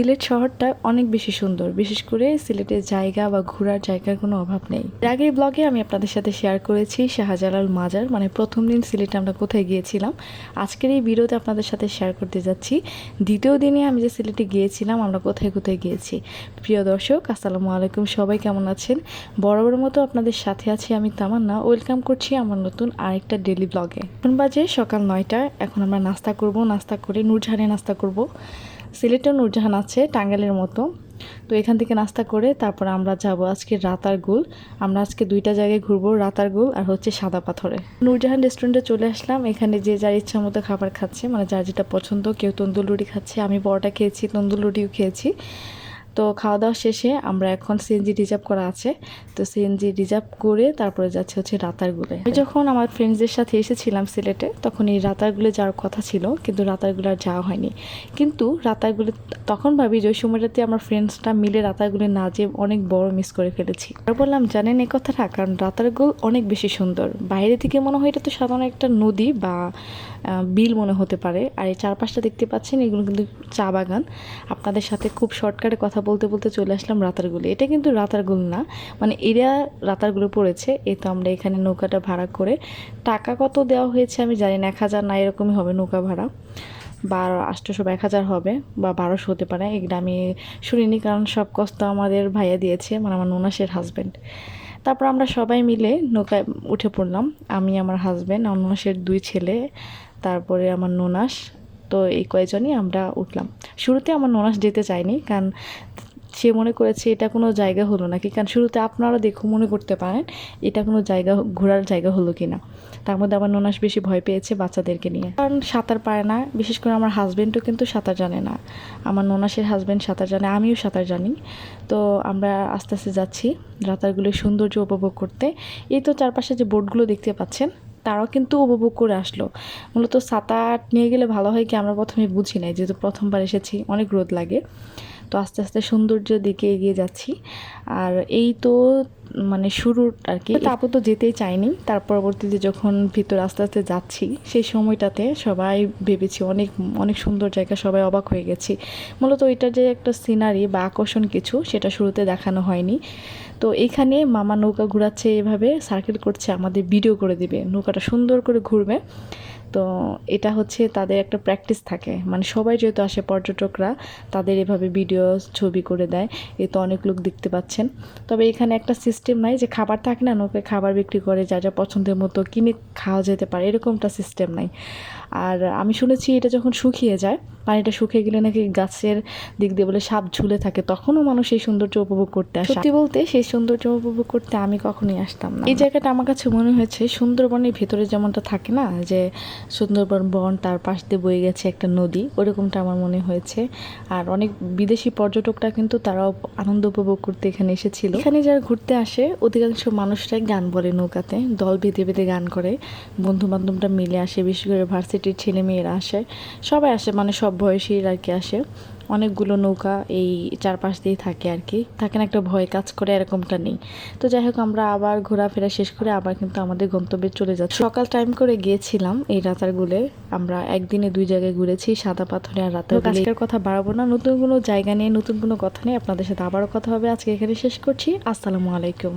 সিলেট শহরটা অনেক বেশি সুন্দর। বিশেষ করে সিলেটের জায়গা বা ঘোরার জায়গার কোনো অভাব নেই। আগের ব্লগে আমি আপনাদের সাথে শেয়ার করেছি শাহজালাল মাজার মানে প্রথম দিন সিলেটে আমরা কোথায় গিয়েছিলাম। আজকের এই ভিডিওতে আপনাদের সাথে শেয়ার করতে যাচ্ছি। দ্বিতীয় দিনে আমি যে সিলেটে গিয়েছিলাম, আমরা কোথায় কোথায় গিয়েছি? প্রিয় দর্শক, আসসালামু আলাইকুম। সবাই কেমন আছেন? বরাবর মতো আপনাদের সাথে আছি আমি তামান্না। ওয়েলকাম করছি আমার নতুন আরেকটা ডেলি ব্লগে এখন বাজে সকাল নয়টা। এখন আমরা নাস্তা করব, নাস্তা করে নূরজাহানে নাস্তা করব। সিলেটেও নূরজাহান আছে টাঙ্গালের মতো। তো এখান থেকে নাস্তা করে তারপর আমরা যাব আজকে রাতার রাতারগুল আমরা আজকে দুইটা জায়গায় ঘুরবো রাতারগুল আর হচ্ছে সাদা পাথরে। নূরজাহান রেস্টুরেন্টে চলে আসলাম। এখানে যে যার ইচ্ছা মতো খাবার খাচ্ছে মানে যার যেটা পছন্দ, কেউ তন্দুর রুটি খাচ্ছে, আমি বড়টা খেয়েছি, তন্দুর রুটিও খেয়েছি। তো খাওয়া দাওয়া শেষে আমরা এখন সিএনজি রিজার্ভ করা আছে। তো সিএনজি রিজার্ভ করে তারপরে যাচ্ছে হচ্ছে রাতারগুলে। আমি যখন আমার ফ্রেন্ডসদের সাথে এসেছিলাম সিলেটে, তখন এই রাতারগুলে যাওয়ার কথা ছিল, কিন্তু রাতারগুলে আর যাওয়া হয়নি। কিন্তু রাতারগুলে, তখন ভাবি যে ওই সময়টাতে আমার ফ্রেন্ডসটা মিলে রাতারগুলে না যে অনেক বড় মিস করে ফেলেছি। আর বললাম, জানেন এই কথাটা? কারণ রাতারগুল অনেক বেশি সুন্দর। বাইরে থেকে মনে হয় এটা তো সাধারণ একটা নদী বা বিল মনে হতে পারে। আর এই চারপাশটা দেখতে পাচ্ছেন, এগুলো কিন্তু চা বাগান। আপনাদের সাথে খুব শর্টকাটে কথা বলতে বলতে চলে আসলাম রাতারগুলে এটা কিন্তু রাতারগুল না মানে এরিয়া রাতারগুলো পড়েছে, এ তো আমরা এখানে নৌকাটা ভাড়া করে। টাকা কত দেওয়া হয়েছে আমি জানি না, এক হাজার না এরকমই হবে নৌকা ভাড়া। বারো বা এক হাজার হবে, বা বারোশো হতে পারে। এগুলো আমি শুনিনি কারণ সব কষ্ট আমাদের ভাইয়া দিয়েছে মানে আমার ননাসের হাজব্যান্ড তারপর আমরা সবাই মিলে নৌকায় উঠে পড়লাম। আমি, আমার হাজব্যান্ড আমার ননাসের দুই ছেলে, তারপরে আমার ননাস। তো এই কয়েকজনই আমরা উঠলাম। শুরুতে আমার ননাস যেতে চায়নি, কারণ সে মনে করেছে এটা কোনো জায়গা হলো নাকি? কারণ শুরুতে আপনারা দেখো মনে করতে পারেন এটা কোনো জায়গা ঘোরার জায়গা হলো কি না তার মধ্যে আমার ননাস বেশি ভয় পেয়েছে বাচ্চাদেরকে নিয়ে। কারণ সাঁতার পারে না, বিশেষ করে আমার হাজব্যান্ডও কিন্তু সাঁতার জানে না। আমার ননাসের হাজব্যান্ড সাঁতার জানে, আমিও সাঁতার জানি। তো আমরা আস্তে আস্তে যাচ্ছি রাতারগুলোর সৌন্দর্য উপভোগ করতে। এই তো চারপাশে যে বোটগুলো দেখতে পাচ্ছেন, তারাও কিন্তু উপভোগ করে আসলো। মূলত সাঁতার নিয়ে গেলে ভালো হয় কি আমরা প্রথমে বুঝি নাই, যেহেতু প্রথমবার এসেছি, অনেক রোদ লাগে। তো আস্তে আস্তে সৌন্দর্যের দিকে এগিয়ে যাচ্ছি। আর এই তো মানে শুরুর আর কি তারপর তো যেতেই চাইনি। তার পরবর্তীতে যখন ভিতর আস্তে আস্তে যাচ্ছি, সেই সময়টাতে সবাই ভেবেছি অনেক অনেক সুন্দর জায়গা, সবাই অবাক হয়ে গেছি। মূলত এটা যে একটা সিনারি বা আকর্ষণ কিছু, সেটা শুরুতে দেখানো হয়নি। তো এখানে মামা নৌকা ঘোরাচ্ছে এভাবে সার্কেল করছে, আমাদের ভিডিও করে দিবে। নৌকাটা সুন্দর করে ঘুরবে। তো এটা হচ্ছে তাদের একটা প্র্যাকটিস থাকে। মানে সবাই যেহেতু আসে পর্যটকরা, তাদের এভাবে ভিডিও ছবি করে দেয়। এ তো অনেক লোক দেখতে পাচ্ছেন। তবে এখানে একটা সিস্টেম নাই যে খাবার থাকে না নৌকে খাবার বিক্রি করে, যা যা পছন্দের মতো কিনে খাওয়া যেতে পারে, এরকমটা সিস্টেম নাই। আর আমি শুনেছি এটা যখন শুকিয়ে যায় পানিটা শুকিয়ে গেলে নাকি গাছের দিক দিয়ে বলে সাপ ঝুলে থাকে তখনও মানুষ এই সৌন্দর্য উপভোগ করতে আসে। সত্যি বলতে সেই সৌন্দর্য উপভোগ করতে আমি কখনোই আসতাম না। এই জায়গাটা আমার কাছে মনে হয়েছে সুন্দরবনের ভেতরে যেমনটা থাকে না যে সুন্দরবন বন তার পাশ দিয়ে বয়ে গেছে একটা নদী ওরকমটা আমার মনে হয়েছে। আর অনেক বিদেশি পর্যটকরা কিন্তু তারাও আনন্দ উপভোগ করতে এখানে এসেছিল। এখানে যারা ঘুরতে আসে অধিকাংশ মানুষরাই গান বলে নৌকাতে দল বেঁধে বেঁধে গান করে। বন্ধু বান্ধবরা মিলে আসে বিশেষ করে ভার্সিটির ছেলে মেয়েরা আসে। সবাই আসে মানে সব বয়সীর আর কি আসে। অনেকগুলো নৌকা এই চারপাশ দিয়ে থাকে আর কি। থাকে না একটা ভয় কাজ করে এরকমটা নেই। তো যাই হোক আমরা আবার ঘোরাফেরা শেষ করে আবার কিন্তু আমাদের গন্তব্যে চলে যাচ্ছি। সকাল টাইম করে গিয়েছিলাম এই রাতারগুলে আমরা একদিনে দুই জায়গায় ঘুরেছি সাদা পাথরে আর রাতার আজকের কথা বাড়াবো না নতুন কোনো জায়গা নিয়ে নতুন কোনো কথা নিয়ে আপনাদের সাথে আবারও কথা হবে। আজকে এখানে শেষ করছি। আসসালামু আলাইকুম।